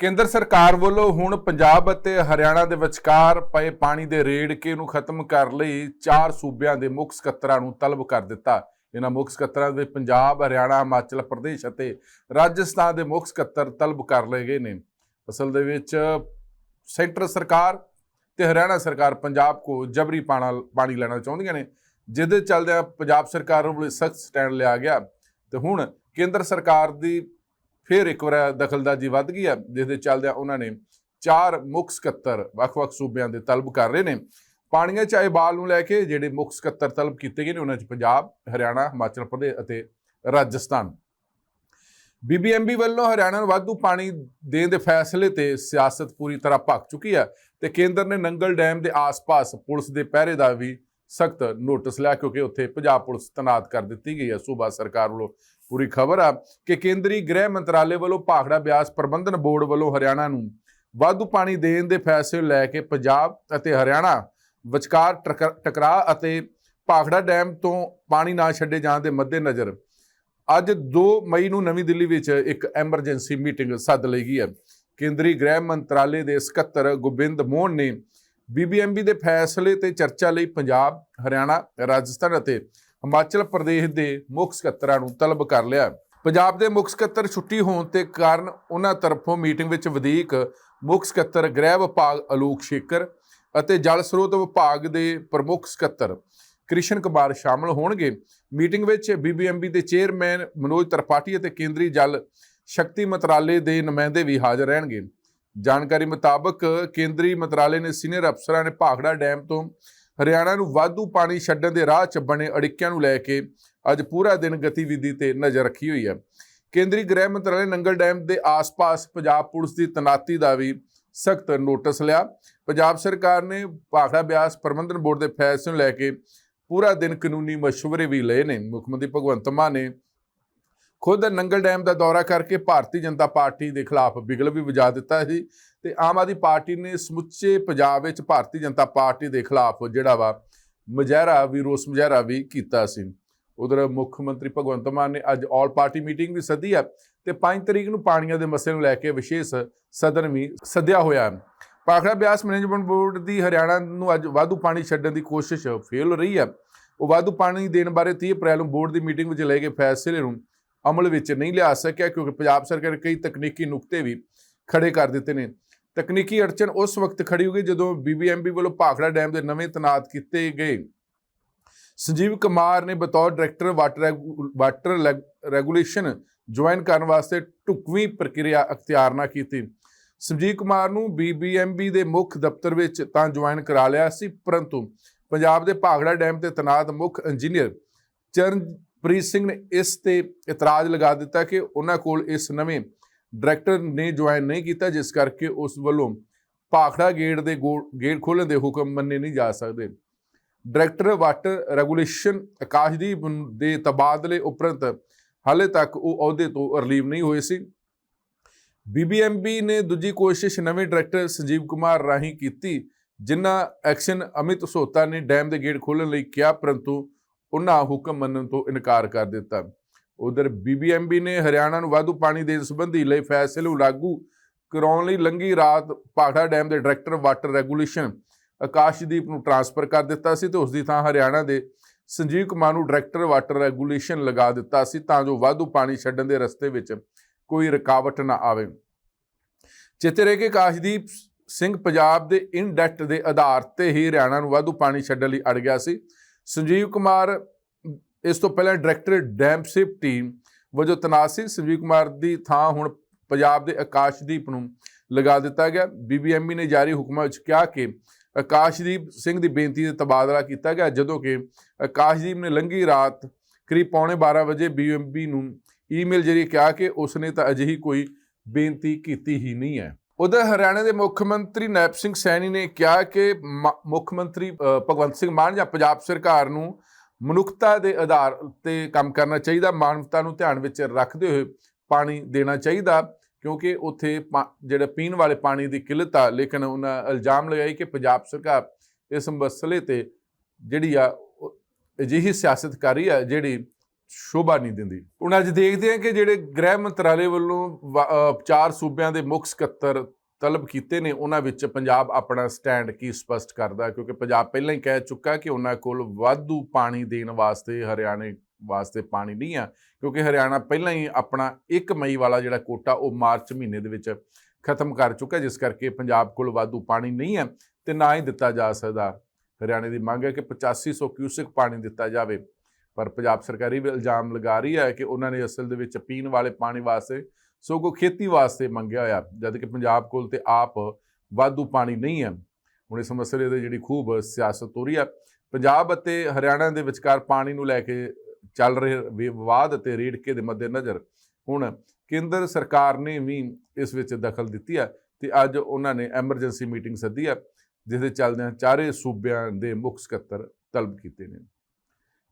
ਕੇਂਦਰ ਸਰਕਾਰ ਵੱਲੋਂ ਹੁਣ ਪੰਜਾਬ ਅਤੇ ਹਰਿਆਣਾ ਦੇ ਵਿਚਕਾਰ ਪਏ ਪਾਣੀ ਦੇ ਰੇੜਕੇ ਨੂੰ ਖਤਮ ਕਰ ਲਈ ਚਾਰ ਸੂਬਿਆਂ ਦੇ ਮੁੱਖ ਸਕੱਤਰਾਂ ਨੂੰ ਤਲਬ ਕਰ ਦਿੱਤਾ। ਇਹਨਾਂ ਮੁੱਖ ਸਕੱਤਰਾਂ ਦੇ ਪੰਜਾਬ, ਹਰਿਆਣਾ, ਹਿਮਾਚਲ ਪ੍ਰਦੇਸ਼ ਅਤੇ ਰਾਜਸਥਾਨ ਦੇ ਮੁੱਖ ਸਕੱਤਰ ਤਲਬ ਕਰ ਲਏ ਗਏ ਨੇ। ਅਸਲ ਦੇ ਵਿੱਚ ਸੈਂਟਰ ਸਰਕਾਰ ਤੇ ਹਰਿਆਣਾ ਸਰਕਾਰ ਪੰਜਾਬ ਕੋ ਜਬਰੀ ਪਾਣਾ, ਪਾਣੀ ਲੈਣਾ ਚਾਹੁੰਦੀਆਂ ਨੇ, ਜਿਹਦੇ ਚੱਲਦਿਆਂ ਪੰਜਾਬ ਸਰਕਾਰ ਵੱਲੋਂ ਸਖਤ ਸਟੈਂਡ ਲਿਆ ਗਿਆ। ਤੇ ਹੁਣ ਕੇਂਦਰ ਸਰਕਾਰ ਦੀ ਫਿਰ ਇੱਕ ਵਾਰ ਦਖਲਦਾਜ਼ੀ ਵੱਧ ਗਈ ਹੈ ਜਿਸ ਦੇ ਚੱਲਦਿਆਂ ਉਹਨਾਂ ਨੇ ਚਾਰ ਮੁੱਖ ਸਕੱਤਰ ਵੱਖ-ਵੱਖ ਸੂਬਿਆਂ ਦੇ ਤਲਬ ਕਰ ਰਹੇ ਨੇ। ਪਾਣੀਆਂ ਚ ਆਏ ਬਾਲ ਨੂੰ ਲੈ ਕੇ ਜਿਹੜੇ ਮੁੱਖ ਸਕੱਤਰ ਤਲਬ ਕੀਤੇ ਗਏ ਨੇ, ਉਹਨਾਂ ਚ ਪੰਜਾਬ, ਹਰਿਆਣਾ, ਹਿਮਾਚਲ ਪ੍ਰਦੇਸ਼ ਅਤੇ ਰਾਜਸਥਾਨ। ਬੀਬੀਐਮਬੀ ਵੱਲੋਂ ਹਰਿਆਣਾ ਨੂੰ ਵਾਧੂ ਪਾਣੀ ਦੇਣ ਦੇ ਫੈਸਲੇ ਤੇ ਸਿਆਸਤ ਪੂਰੀ ਤਰ੍ਹਾਂ ਭੱਕ ਚੁੱਕੀ ਹੈ ਤੇ ਕੇਂਦਰ ਨੇ ਨੰਗਲ ਡੈਮ ਦੇ ਆਸ-ਪਾਸ ਪੁਲਿਸ ਦੇ ਪਹਿਰੇ ਦਾ ਵੀ ਸਖਤ ਨੋਟਿਸ ਲਿਆ ਕਿਉਂਕਿ ਉੱਥੇ ਪੰਜਾਬ ਪੁਲਿਸ ਤਨਾਤ ਕਰ ਦਿੱਤੀ ਗਈ ਹੈ। ਸੂਬਾ ਸਰਕਾਰ ਵੱਲੋਂ ਪੂਰੀ ਖਬਰ ਆ ਕਿ ਕੇਂਦਰੀ ਗ੍ਰਹਿ ਮੰਤਰਾਲੇ ਵੱਲੋਂ ਭਾਖੜਾ ਬਿਆਸ ਪ੍ਰਬੰਧਨ ਬੋਰਡ ਵੱਲੋਂ ਹਰਿਆਣਾ ਨੂੰ ਵਾਧੂ ਪਾਣੀ ਦੇਣ ਦੇ ਫੈਸਲੇ ਲੈ ਕੇ ਪੰਜਾਬ ਅਤੇ ਹਰਿਆਣਾ ਵਿਚਕਾਰ ਟਕਰਾ- ਟਕਰਾਅ ਅਤੇ ਭਾਖੜਾ ਡੈਮ ਤੋਂ ਪਾਣੀ ਨਾ ਛੱਡੇ ਜਾਣ ਦੇ ਮੱਦੇਨਜ਼ਰ ਅੱਜ 2 ਮਈ ਨੂੰ ਨਵੀਂ ਦਿੱਲੀ ਵਿੱਚ ਇੱਕ ਐਮਰਜੈਂਸੀ ਮੀਟਿੰਗ ਸੱਦ ਲਈ ਗਈ ਹੈ। ਕੇਂਦਰੀ ਗ੍ਰਹਿ ਮੰਤਰਾਲੇ ਦੇ ਸਕੱਤਰ ਗੋਬਿੰਦ ਮੋਹਨ ਨੇ ਬੀਬੀਐਮਬੀ ਦੇ ਫੈਸਲੇ ਤੇ ਚਰਚਾ ਲਈ ਪੰਜਾਬ, ਹਰਿਆਣਾ, ਰਾਜਸਥਾਨ ਅਤੇ ਹਿਮਾਚਲ ਪ੍ਰਦੇਸ਼ ਦੇ ਮੁੱਖ ਸਕੱਤਰਾਂ ਨੂੰ ਤਲਬ ਕਰ ਲਿਆ। ਪੰਜਾਬ ਦੇ ਮੁੱਖ ਸਕੱਤਰ ਛੁੱਟੀ ਹੋਣ ਤੇ ਕਾਰਨ ਉਹਨਾਂ ਤਰਫੋਂ ਮੀਟਿੰਗ ਵਿੱਚ ਵਧੀਕ ਮੁੱਖ ਸਕੱਤਰ ਗ੍ਰਹਿ ਵਿਭਾਗ ਅਲੋਕ ਸ਼ੇਖਰ ਅਤੇ ਜਲ ਸਰੋਤ ਵਿਭਾਗ ਦੇ ਪ੍ਰਮੁੱਖ ਸਕੱਤਰ ਕ੍ਰਿਸ਼ਨ ਕੁਮਾਰ ਸ਼ਾਮਲ ਹੋਣਗੇ। ਮੀਟਿੰਗ ਵਿੱਚ ਬੀਬੀਐਮਬੀ ਦੇ ਚੇਅਰਮੈਨ ਮਨੋਜ ਤਰਪਾਠੀ ਅਤੇ ਕੇਂਦਰੀ ਜਲ ਸ਼ਕਤੀ ਮੰਤਰਾਲੇ ਦੇ ਨੁਮਾਇੰਦੇ ਵੀ ਹਾਜ਼ਰ ਰਹਿਣਗੇ। ਜਾਣਕਾਰੀ ਮੁਤਾਬਕ ਕੇਂਦਰੀ ਮੰਤਰਾਲੇ ਨੇ ਸੀਨੀਅਰ ਅਫਸਰਾਂ ਨੇ ਭਾਖੜਾ ਡੈਮ ਤੋਂ ਹਰਿਆਣਾ ਨੂੰ ਵਾਧੂ ਪਾਣੀ ਛੱਡਣ ਦੇ ਰਾਹ 'ਚ ਬਣੇ ਅੜਿੱਕਿਆਂ ਨੂੰ ਲੈ ਕੇ ਅੱਜ ਪੂਰਾ ਦਿਨ ਗਤੀਵਿਧੀ ਤੇ ਨਜ਼ਰ ਰੱਖੀ ਹੋਈ ਹੈ। ਕੇਂਦਰੀ ਗ੍ਰਹਿ ਮੰਤਰਾਲੇ ਨੰਗਲ ਡੈਮ ਦੇ ਆਸ-ਪਾਸ ਪੰਜਾਬ ਪੁਲਿਸ ਦੀ ਤਨਾਤੀ ਦਾ ਵੀ ਸਖਤ ਨੋਟਿਸ ਲਿਆ। ਪੰਜਾਬ ਸਰਕਾਰ ਨੇ ਭਾਖੜਾ ਬਿਆਸ ਪ੍ਰਬੰਧਨ ਬੋਰਡ ਦੇ ਫੈਸਲੇ ਨੂੰ ਲੈ ਕੇ ਪੂਰਾ ਦਿਨ ਕਾਨੂੰਨੀ ਮਸ਼ਵਰੇ ਵੀ ਲਏ ਨੇ। ਮੁੱਖ ਮੰਤਰੀ ਭਗਵੰਤ ਮਾਨ ਨੇ ਖੁਦ ਨੰਗਲ ਡੈਮ ਦਾ ਦੌਰਾ ਕਰਕੇ ਭਾਰਤੀ ਜਨਤਾ ਪਾਰਟੀ ਦੇ ਖਿਲਾਫ ਬਿਗਲ ਵੀ ਵਜਾ ਦਿੱਤਾ ਸੀ ਤੇ ਆਮ ਆਦਮੀ ਪਾਰਟੀ ਨੇ ਸਮੁੱਚੇ ਪੰਜਾਬ ਵਿੱਚ ਭਾਰਤੀ ਜਨਤਾ ਪਾਰਟੀ ਦੇ ਖਿਲਾਫ ਜਿਹੜਾ ਵਾ ਮੁਜ਼ਾਹਰਾ ਵੀ, ਰੋਸ ਮੁਜ਼ਾਹਰਾ ਵੀ ਕੀਤਾ ਸੀ। ਉਧਰ ਮੁੱਖ ਮੰਤਰੀ ਭਗਵੰਤ ਮਾਨ ਨੇ ਅੱਜ ਆਲ ਪਾਰਟੀ ਮੀਟਿੰਗ ਵੀ ਸੱਦੀ ਹੈ ਤੇ 5 ਤਰੀਕ ਨੂੰ ਪਾਣੀਆਂ ਦੇ ਮਸਲੇ ਨੂੰ ਲੈ ਕੇ ਵਿਸ਼ੇਸ਼ ਸਦਨ ਵੀ ਸੱਦਿਆ ਹੋਇਆ। ਹੈ ਪਾਖੜਾ ਬਿਆਸ ਮੈਨੇਜਮੈਂਟ ਬੋਰਡ ਦੀ ਹਰਿਆਣਾ ਨੂੰ ਅੱਜ ਵਾਧੂ ਪਾਣੀ ਛੱਡਣ ਦੀ ਕੋਸ਼ਿਸ਼ ਫੇਲ ਰਹੀ ਹੈ ਉਹ ਵਾਧੂ ਪਾਣੀ ਦੇਣ ਬਾਰੇ 30 ਅਪ੍ਰੈਲ ਨੂੰ ਬੋਰਡ ਦੀ ਮੀਟਿੰਗ ਵਿੱਚ ਲਏ ਗਏ ਫੈਸਲੇ ਨੂੰ ਅਮਲ ਵਿੱਚ ਨਹੀਂ ਲਿਆ ਸਕਿਆ ਕਿਉਂਕਿ ਪੰਜਾਬ ਸਰਕਾਰ ਕਈ ਤਕਨੀਕੀ ਨੁਕਤੇ ਵੀ ਖੜੇ ਕਰ ਦਿੱਤੇ ਨੇ। ਤਕਨੀਕੀ ਅੜਚਨ ਉਸ ਵਕਤ ਖੜੀ ਹੋ ਗਈ ਜਦੋਂ ਬੀਬੀਐਮਬੀ ਵੱਲੋਂ ਭਾਖੜਾ ਡੈਮ ਦੇ ਨਵੇਂ ਤਨਾਤ ਕੀਤੇ ਗਏ। ਸੰਜੀਵ ਕੁਮਾਰ ਨੇ ਬਤੌਰ director water regu- water leg- regulation join ਕਰਨ ਵਾਸਤੇ ਢੁਕਵੀਂ ਪ੍ਰਕਿਰਿਆ ਅਖਤਿਆਰ ਨਾ ਕੀਤੀ। ਸੰਜੀਵ ਕੁਮਾਰ ਨੂੰ ਬੀਬੀਐਮਬੀ ਦੇ ਮੁੱਖ ਦਫ਼ਤਰ ਵਿੱਚ ਤਾਂ ਜੁਆਇਨ ਕਰਾ ਲਿਆ ਸੀ, ਪਰੰਤੂ ਪੰਜਾਬ ਦੇ ਭਾਖੜਾ ਡੈਮ ਤੇ ਤਨਾਤ ਮੁੱਖ ਇੰਜੀਨੀਅਰ ਚਰਨ ਪ੍ਰੀਤ ਸਿੰਘ ਨੇ ਇਸ ਤੇ ਇਤਰਾਜ਼ ਲਗਾ ਦਿੱਤਾ ਕਿ ਉਹਨਾਂ ਕੋਲ ਇਸ ਨਵੇਂ ਡਾਇਰੈਕਟਰ ਨੇ ਜੁਆਇਨ ਨਹੀਂ ਕੀਤਾ, ਜਿਸ ਕਰਕੇ ਉਸ ਵੱਲੋਂ ਭਾਖੜਾ ਗੇਟ ਦੇ ਗੋ- ਗੇਟ ਖੋਲਣ ਦੇ ਹੁਕਮ ਮੰਨੇ ਨਹੀਂ ਜਾ ਸਕਦੇ। ਡਾਇਰੈਕਟਰ ਵਾਟਰ ਰੈਗੂਲੇਸ਼ਨ ਆਕਾਸ਼ਦੀਪ ਦੇ ਤਬਾਦਲੇ ਉਪਰੰਤ ਹਾਲੇ ਤੱਕ ਉਹ ਅਹੁਦੇ ਤੋਂ ਰਿਲੀਵ ਨਹੀਂ ਹੋਏ ਸੀ। ਬੀਬੀਐਮਬੀ ਨੇ ਦੂਜੀ ਕੋਸ਼ਿਸ਼ ਨਵੇਂ ਡਾਇਰੈਕਟਰ ਸੰਜੀਵ ਕੁਮਾਰ ਰਾਹੀਂ ਕੀਤੀ, ਜਿਨ੍ਹਾਂ ਐਕਸ਼ਨ ਅਮਿਤ ਸੋਤਾ ਨੇ ਡੈਮ ਦੇ ਗੇਟ ਖੋਲ੍ਹਣ ਲਈ ਕਿਹਾ, ਪਰੰਤੂ ਉਹਨਾਂ ਹੁਕਮ ਮੰਨਣ ਤੋਂ ਇਨਕਾਰ ਕਰ ਦਿੱਤਾ। ਉਧਰ ਬੀਬੀਐਮਬੀ ਨੇ ਹਰਿਆਣਾ ਨੂੰ ਵਾਧੂ ਪਾਣੀ ਦੇਣ ਸੰਬੰਧੀ ਲਈ ਫੈਸਲੇ ਨੂੰ ਲਾਗੂ ਕਰਾਉਣ ਲਈ ਲੰਗੀ ਰਾਤ ਪਾਖੜਾ ਡੈਮ ਦੇ ਡਾਇਰੈਕਟਰ ਵਾਟਰ ਰੈਗੂਲੇਸ਼ਨ ਆਕਾਸ਼ਦੀਪ ਨੂੰ ਟਰਾਂਸਫਰ ਕਰ ਦਿੱਤਾ ਸੀ ਤੇ ਉਸ ਦੀ ਥਾਂ ਹਰਿਆਣਾ ਦੇ ਸੰਜੀਵ ਕੁਮਾਰ ਨੂੰ ਡਾਇਰੈਕਟਰ ਵਾਟਰ ਰੈਗੂਲੇਸ਼ਨ ਲਗਾ ਦਿੱਤਾ ਸੀ ਤਾਂ ਜੋ ਵਾਧੂ ਪਾਣੀ ਛੱਡਣ ਦੇ ਰਸਤੇ ਵਿੱਚ ਕੋਈ ਰੁਕਾਵਟ ਨਾ ਆਵੇ। ਚੇਤੇ ਰਹੇ ਕਿ ਆਕਾਸ਼ਦੀਪ ਸਿੰਘ ਪੰਜਾਬ ਦੇ ਇਨਡੈਕਟ ਦੇ ਆਧਾਰ ਤੇ ਹੀ ਹਰਿਆਣਾ ਨੂੰ ਵਾਧੂ ਪਾਣੀ ਛੱਡਣ ਲਈ ਅੜ ਗਿਆ ਸੀ। ਸੰਜੀਵ ਕੁਮਾਰ, ਇਸ ਤੋਂ ਪਹਿਲਾਂ ਡਾਇਰੈਕਟਰ ਡੈਮ ਟੀਮ ਵਜੋਂ ਤੈਨਾਤ ਸੀ। ਸੰਜੀਵ ਕੁਮਾਰ ਦੀ ਥਾਂ ਹੁਣ ਪੰਜਾਬ ਦੇ ਆਕਾਸ਼ਦੀਪ ਨੂੰ ਲਗਾ ਦਿੱਤਾ ਗਿਆ। ਬੀਬੀਐਮਬੀ ਨੇ ਜਾਰੀ ਹੁਕਮਾਂ ਵਿੱਚ ਕਿਹਾ ਕਿ ਆਕਾਸ਼ਦੀਪ ਸਿੰਘ ਦੀ ਬੇਨਤੀ ਤੇ ਤਬਾਦਲਾ ਕੀਤਾ ਗਿਆ, ਜਦੋਂ ਕਿ ਆਕਾਸ਼ਦੀਪ ਨੇ ਲੰਗੀ ਰਾਤ ਕਰੀਬ ਪੌਣੇ 12 ਵਜੇ ਬੀਐਮਬੀ ਨੂੰ ਈਮੇਲ ਜਰੀਏ ਕਿਹਾ ਕਿ ਉਸਨੇ ਤਾਂ ਅਜਿਹੀ ਕੋਈ ਬੇਨਤੀ ਕੀਤੀ ਹੀ ਨਹੀਂ ਹੈ। ਉਧਰ ਹਰਿਆਣਾ ਦੇ ਮੁੱਖ ਮੰਤਰੀ ਨੈਪ ਸਿੰਘ ਸੈਣੀ ਨੇ ਕਿਹਾ ਕਿ ਮ- ਮੁੱਖ ਮੰਤਰੀ ਭਗਵੰਤ ਸਿੰਘ ਮਾਨ ਜਾਂ ਪੰਜਾਬ ਸਰਕਾਰ ਨੂੰ ਮਨੁੱਖਤਾ ਦੇ ਆਧਾਰ ਤੇ ਕੰਮ ਕਰਨਾ ਚਾਹੀਦਾ, ਮਾਨਵਤਾ ਨੂੰ ਧਿਆਨ ਵਿੱਚ ਰੱਖਦੇ ਹੋਏ ਪਾਣੀ ਦੇਣਾ ਚਾਹੀਦਾ, ਕਿਉਂਕਿ ਉੱਥੇ ਪਾ- ਜਿਹੜਾ ਪੀਣ ਵਾਲੇ ਪਾਣੀ ਦੀ ਕਿੱਲਤ ਆ, ਲੇਕਿਨ ਉਹਨਾਂ ਇਲਜ਼ਾਮ ਲਗਾਈ ਕਿ ਪੰਜਾਬ ਸਰਕਾਰ ਇਸ ਮਸਲੇ ਤੇ ਜਿਹੜੀ ਆ ਅਜਿਹੀ ਸਿਆਸਤ ਕਰ ਰਹੀ ਆ ਜਿਹੜੀ ਸ਼ੋਭਾ ਨਹੀਂ ਦਿੰਦੀ। ਹੁਣ ਅੱਜ ਦੇਖਦੇ ਹਾਂ ਕਿ ਜਿਹੜੇ ਗ੍ਰਹਿ ਮੰਤਰਾਲੇ ਵੱਲੋਂ ਵਾ- ਚਾਰ ਸੂਬਿਆਂ ਦੇ ਮੁੱਖ ਸਕੱਤਰ ਤਲਬ ਕੀਤੇ ਨੇ, ਉਹਨਾਂ ਵਿੱਚ ਪੰਜਾਬ ਆਪਣਾ ਸਟੈਂਡ ਕੀ ਸਪਸ਼ਟ ਕਰਦਾ ਕਿਉਂਕਿ ਪੰਜਾਬ ਪਹਿਲਾਂ ਹੀ ਕਹਿ ਚੁੱਕਾ ਕਿ ਉਹਨਾਂ ਕੋਲ ਵਾਧੂ ਪਾਣੀ ਦੇਣ ਵਾਸਤੇ, ਹਰਿਆਣੇ ਵਾਸਤੇ ਪਾਣੀ ਨਹੀਂ ਆ, ਕਿਉਂਕਿ ਹਰਿਆਣਾ ਪਹਿਲਾਂ ਹੀ ਆਪਣਾ 1 ਮਈ ਵਾਲਾ ਜਿਹੜਾ ਕੋਟਾ, ਉਹ ਮਾਰਚ ਮਹੀਨੇ ਦੇ ਵਿੱਚ ਖਤਮ ਕਰ ਚੁੱਕਾ ਜਿਸ ਕਰਕੇ ਪੰਜਾਬ ਕੋਲ ਵਾਧੂ ਪਾਣੀ ਨਹੀਂ ਹੈ ਤੇ ਨਾ ਹੀ ਦਿੱਤਾ ਜਾ ਸਕਦਾ। ਹਰਿਆਣੇ ਦੀ ਮੰਗ ਹੈ ਕਿ 8500 ਕਿਊਸਿਕ ਪਾਣੀ ਦਿੱਤਾ ਜਾਵੇ। ਪਰ ਪੰਜਾਬ ਸਰਕਾਰ ਇਹ ਵੀ ਇਲਜ਼ਾਮ ਲਗਾ ਰਹੀ ਹੈ ਕਿ ਉਹਨਾਂ ਨੇ ਅਸਲ ਦੇ ਵਿੱਚ ਪੀਣ ਵਾਲੇ ਪਾਣੀ ਵਾਸਤੇ, ਸਗੋਂ ਖੇਤੀ ਵਾਸਤੇ ਮੰਗਿਆ ਹੋਇਆ, ਜਦ ਕਿ ਪੰਜਾਬ ਕੋਲ ਤੇ ਆਪ ਵਾਧੂ ਪਾਣੀ ਨਹੀਂ ਹੈ। ਹੁਣ ਇਸ ਮਸਲੇ ਦੇ ਜਿਹੜੀ ਖੂਬ ਸਿਆਸਤ ਹੋ ਰਹੀ ਹੈ, ਪੰਜਾਬ ਅਤੇ ਹਰਿਆਣਾ ਦੇ ਵਿਚਕਾਰ ਪਾਣੀ ਨੂੰ ਲੈ ਕੇ ਚੱਲ ਰਹੇ ਵਿਵਾਦ ਅਤੇ ਰੇੜਕੇ ਦੇ ਮੱਦੇਨਜ਼ਰ, ਹੁਣ ਕੇਂਦਰ ਸਰਕਾਰ ਨੇ ਵੀ ਇਸ ਵਿੱਚ ਦਖਲ ਦਿੱਤੀ ਹੈ ਤੇ ਅੱਜ ਉਹਨਾਂ ਨੇ ਐਮਰਜੈਂਸੀ ਮੀਟਿੰਗ ਸੱਦੀ ਹੈ, ਜਿਸ ਦੇ ਚੱਲਦਿਆਂ ਚਾਰੇ ਸੂਬਿਆਂ ਦੇ ਮੁੱਖ ਸਕੱਤਰ ਤਲਬ ਕੀਤੇ ਨੇ।